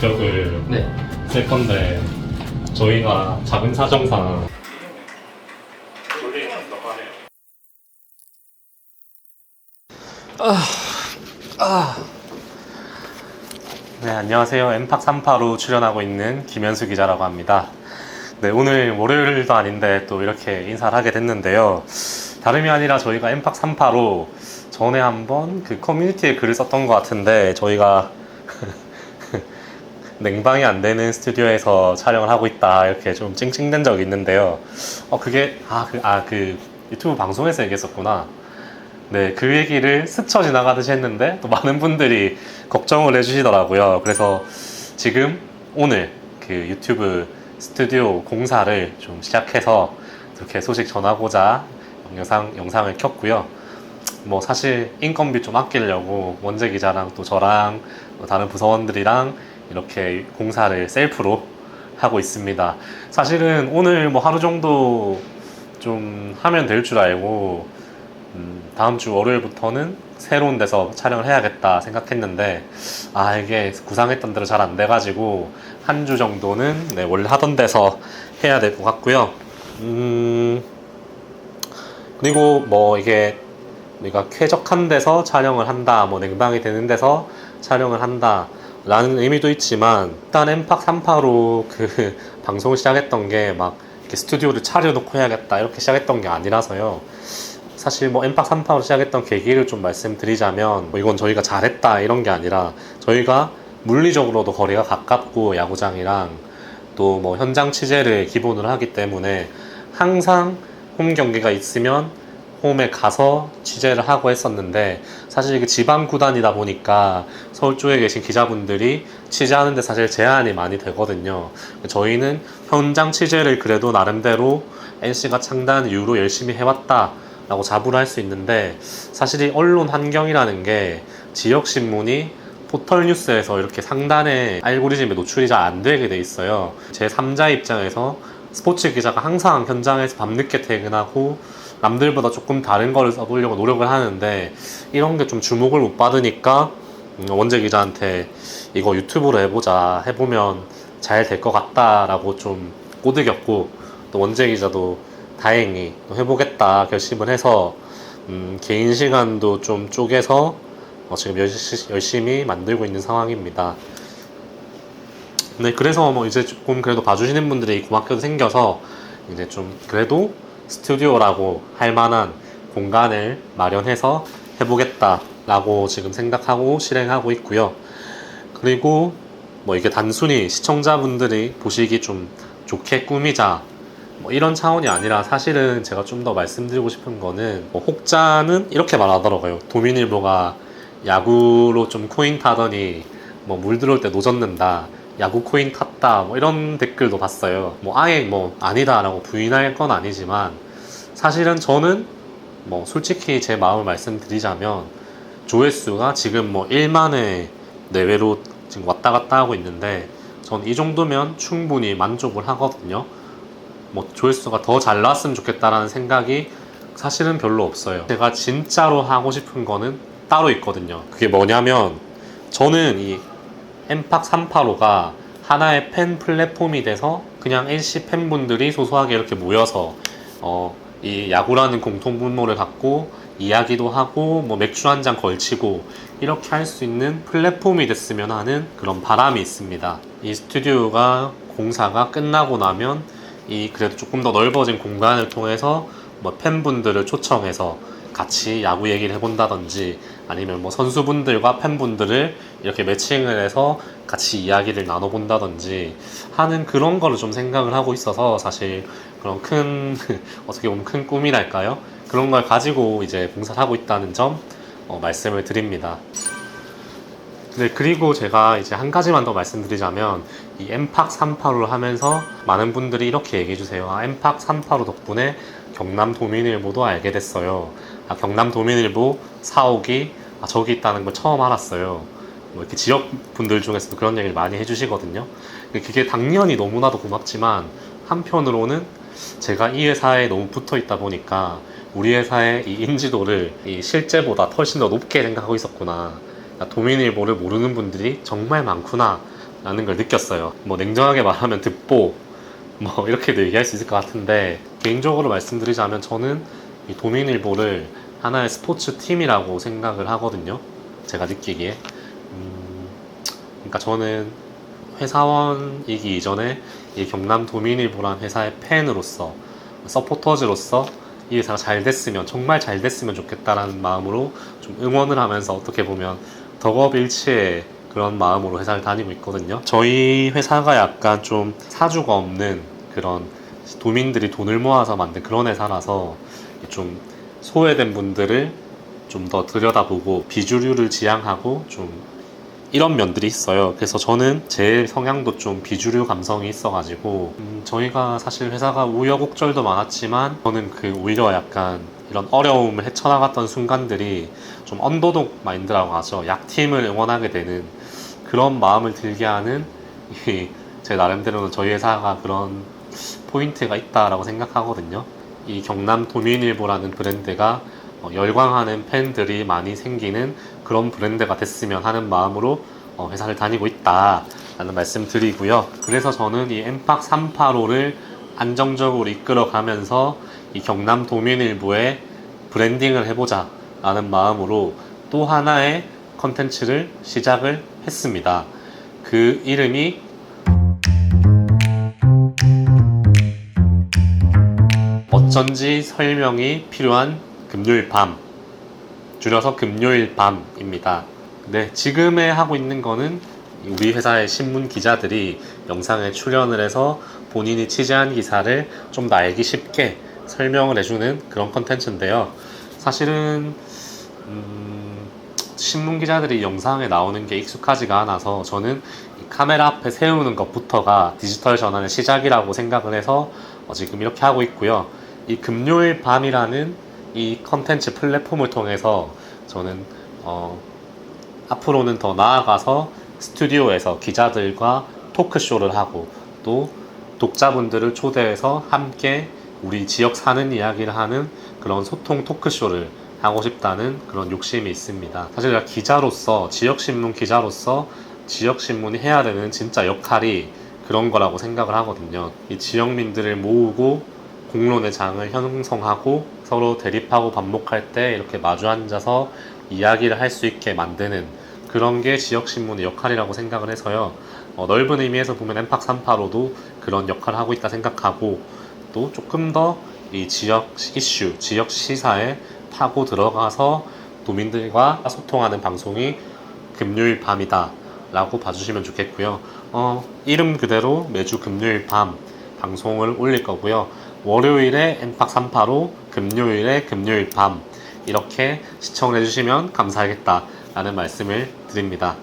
국격을 네. 쓸 건데 저희가 작은 사정상 네, 안녕하세요. 엠팍 3파로 출연하고 있는 김현수 기자라고 합니다. 네, 오늘 월요일도 아닌데 또 이렇게 인사를 하게 됐는데요. 다름이 아니라 저희가 엠팍 3파로 전에 한번 그 커뮤니티에 글을 썼던 것 같은데 저희가 냉방이 안 되는 스튜디오에서 촬영을 하고 있다 이렇게 좀 찡찡댄 적이 있는데요. 어 그게 아그 아 그 유튜브 방송에서 얘기했었구나. 네, 그 얘기를 스쳐 지나가듯이 했는데 또 많은 분들이 걱정을 해주시더라고요. 그래서 지금 오늘 그 유튜브 스튜디오 공사를 좀 시작해서 이렇게 소식 전하고자 영상 영상을 켰고요. 뭐 사실 인건비 좀 아끼려고 원재 기자랑 또 저랑 또 다른 부서원들이랑 이렇게 공사를 셀프로 하고 있습니다. 사실은 오늘 뭐 하루 정도 좀 하면 될 줄 알고 음, 다음 주 월요일부터는 새로운 데서 촬영을 해야겠다 생각했는데 아 이게 구상했던 대로 잘 안 돼가지고 한 주 정도는 네, 원래 하던 데서 해야 될 것 같고요. 음, 그리고 뭐 이게 우리가 쾌적한 데서 촬영을 한다, 뭐 냉방이 되는 데서 촬영을 한다. 라는 의미도 있지만 일단 엠팍 3파로 그 방송을 시작했던 게막 스튜디오를 차려놓고 해야겠다 이렇게 시작했던 게 아니라서요. 사실 뭐 엠팍 3파로 시작했던 계기를 좀 말씀드리자면 뭐 이건 저희가 잘했다 이런 게 아니라 저희가 물리적으로도 거리가 가깝고 야구장이랑 또 뭐 현장 취재를 기본으로 하기 때문에 항상 홈 경기가 있으면 홈에 가서 취재를 하고 했었는데 사실 이게 지방 구단이다 보니까 서울 쪽에 계신 기자분들이 취재하는데 사실 제한이 많이 되거든요. 저희는 현장 취재를 그래도 나름대로 NC가 창단 이후로 열심히 해왔다. 라고 자부를 할 수 있는데 사실 이 언론 환경이라는 게 지역 신문이 포털 뉴스에서 이렇게 상단에 알고리즘에 노출이 잘 안 되게 돼 있어요. 제 3자 입장에서 스포츠 기자가 항상 현장에서 밤늦게 퇴근하고 남들보다 조금 다른 거를 써보려고 노력을 하는데 이런 게 좀 주목을 못 받으니까 음, 원재 기자한테 이거 유튜브로 해보자 해보면 잘 될 것 같다라고 좀 꼬드겼고 또 원재 기자도 다행히 또 해보겠다 결심을 해서 음, 개인 시간도 좀 쪼개서 어, 지금 열시, 열심히 만들고 있는 상황입니다. 네, 그래서 뭐 이제 조금 그래도 봐주시는 분들이 고맙게도 생겨서 이제 좀 그래도 스튜디오라고 할 만한 공간을 마련해서 해보겠다라고 지금 생각하고 실행하고 있고요. 그리고 뭐 이게 단순히 시청자분들이 보시기 좀 좋게 꾸미자 뭐 이런 차원이 아니라 사실은 제가 좀 더 말씀드리고 싶은 거는 뭐 혹자는 이렇게 말하더라고요. 도민일보가 야구로 좀 코인 타더니 뭐 물 들어올 때 노젓는다. 야구 코인 탔다. 뭐 이런 댓글도 봤어요. 뭐 아예 뭐 아니다라고 부인할 건 아니지만 사실은 저는 뭐 솔직히 제 마음을 말씀드리자면 조회수가 지금 뭐 1만회 내외로 지금 왔다 갔다 하고 있는데 전 이 정도면 충분히 만족을 하거든요. 뭐 조회수가 더 잘 나왔으면 좋겠다라는 생각이 사실은 별로 없어요. 제가 진짜로 하고 싶은 거는 따로 있거든요. 그게 뭐냐면 저는 이 엠팍 385가 하나의 팬 플랫폼이 돼서 그냥 NC 팬분들이 소소하게 이렇게 모여서 어, 이 야구라는 공통 분모를 갖고 이야기도 하고 뭐 맥주 한 잔 걸치고 이렇게 할 수 있는 플랫폼이 됐으면 하는 그런 바람이 있습니다. 이 스튜디오가 공사가 끝나고 나면 이 그래도 조금 더 넓어진 공간을 통해서 뭐 팬분들을 초청해서 같이 야구 얘기를 해본다든지 아니면 뭐 선수분들과 팬분들을 이렇게 매칭을 해서 같이 이야기를 나눠본다든지 하는 그런 거를 좀 생각을 하고 있어서 사실 그런 큰 어떻게 보면 큰 꿈이랄까요? 그런 걸 가지고 이제 봉사를 하고 있다는 점 어, 말씀을 드립니다. 네, 그리고 제가 이제 한 가지만 더 말씀드리자면 이 엠팍 385를 하면서 많은 분들이 이렇게 얘기해 주세요. 아, 엠팍 385 덕분에 경남 도민일보도 알게 됐어요. 아, 경남 도민일보 사옥이 아, 저기 있다는 걸 처음 알았어요. 뭐 이렇게 지역 분들 중에서도 그런 얘기를 많이 해주시거든요. 그게 당연히 너무나도 고맙지만 한편으로는 제가 이 회사에 너무 붙어 있다 보니까 우리 회사의 이 인지도를 이 실제보다 훨씬 더 높게 생각하고 있었구나. 그러니까 도민일보를 모르는 분들이 정말 많구나 라는 걸 느꼈어요. 뭐 냉정하게 말하면 듣보 뭐 이렇게도 얘기할 수 있을 것 같은데 개인적으로 말씀드리자면 저는 이 도민일보를 하나의 스포츠 팀이라고 생각을 하거든요. 제가 느끼기에. 음, 그러니까 저는 회사원이기 이전에 이 경남 도민일보란 회사의 팬으로서 서포터즈로서 이 회사가 잘 됐으면 정말 잘 됐으면 좋겠다라는 마음으로 좀 응원을 하면서 어떻게 보면 덕업일치의 그런 마음으로 회사를 다니고 있거든요. 저희 회사가 약간 좀 사주가 없는 그런 도민들이 돈을 모아서 만든 그런 회사라서 좀 소외된 분들을 좀 더 들여다보고 비주류를 지향하고 좀 이런 면들이 있어요. 그래서 저는 제 성향도 좀 비주류 감성이 있어가지고 음, 저희가 사실 회사가 우여곡절도 많았지만 저는 그 오히려 약간 이런 어려움을 헤쳐나갔던 순간들이 좀 언더독 마인드라고 하죠. 약팀을 응원하게 되는 그런 마음을 들게 하는 이제 나름대로는 저희 회사가 그런 포인트가 있다라고 생각하거든요. 이 경남 도민일보라는 브랜드가 어, 열광하는 팬들이 많이 생기는 그런 브랜드가 됐으면 하는 마음으로 어, 회사를 다니고 있다라는 말씀 드리고요. 그래서 저는 이 엠팍 385를 안정적으로 이끌어가면서 이 경남 도민일보에 브랜딩을 해보자 라는 마음으로 또 하나의 컨텐츠를 시작을 했습니다. 그 이름이 어쩐지 설명이 필요한 금요일 밤 줄여서 금요일 밤입니다. 네, 지금에 하고 있는 거는 우리 회사의 신문 기자들이 영상에 출연을 해서 본인이 취재한 기사를 좀 더 알기 쉽게 설명을 해주는 그런 컨텐츠인데요. 사실은 음, 신문 기자들이 영상에 나오는 게 익숙하지가 않아서 저는 이 카메라 앞에 세우는 것부터가 디지털 전환의 시작이라고 생각을 해서 어, 지금 이렇게 하고 있고요. 이 금요일 밤이라는 이 컨텐츠 플랫폼을 통해서 저는 어, 앞으로는 더 나아가서 스튜디오에서 기자들과 토크쇼를 하고 또 독자분들을 초대해서 함께 우리 지역 사는 이야기를 하는 그런 소통 토크쇼를 하고 싶다는 그런 욕심이 있습니다. 사실 제가 기자로서 지역신문 기자로서 지역신문이 해야 되는 진짜 역할이 그런 거라고 생각을 하거든요. 이 지역민들을 모으고 공론의 장을 형성하고 서로 대립하고 반목할 때 이렇게 마주 앉아서 이야기를 할 수 있게 만드는 그런 게 지역신문의 역할이라고 생각을 해서요. 어, 넓은 의미에서 보면 엠팍 385도 그런 역할을 하고 있다 생각하고 또 조금 더 이 지역 이슈, 지역 시사에 파고 들어가서 도민들과 소통하는 방송이 금요일 밤이다 라고 봐주시면 좋겠고요. 어, 이름 그대로 매주 금요일 밤 방송을 올릴 거고요. 월요일에 엠팍 385, 금요일에 금요일 밤 이렇게 시청을 해주시면 감사하겠다라는 말씀을 드립니다.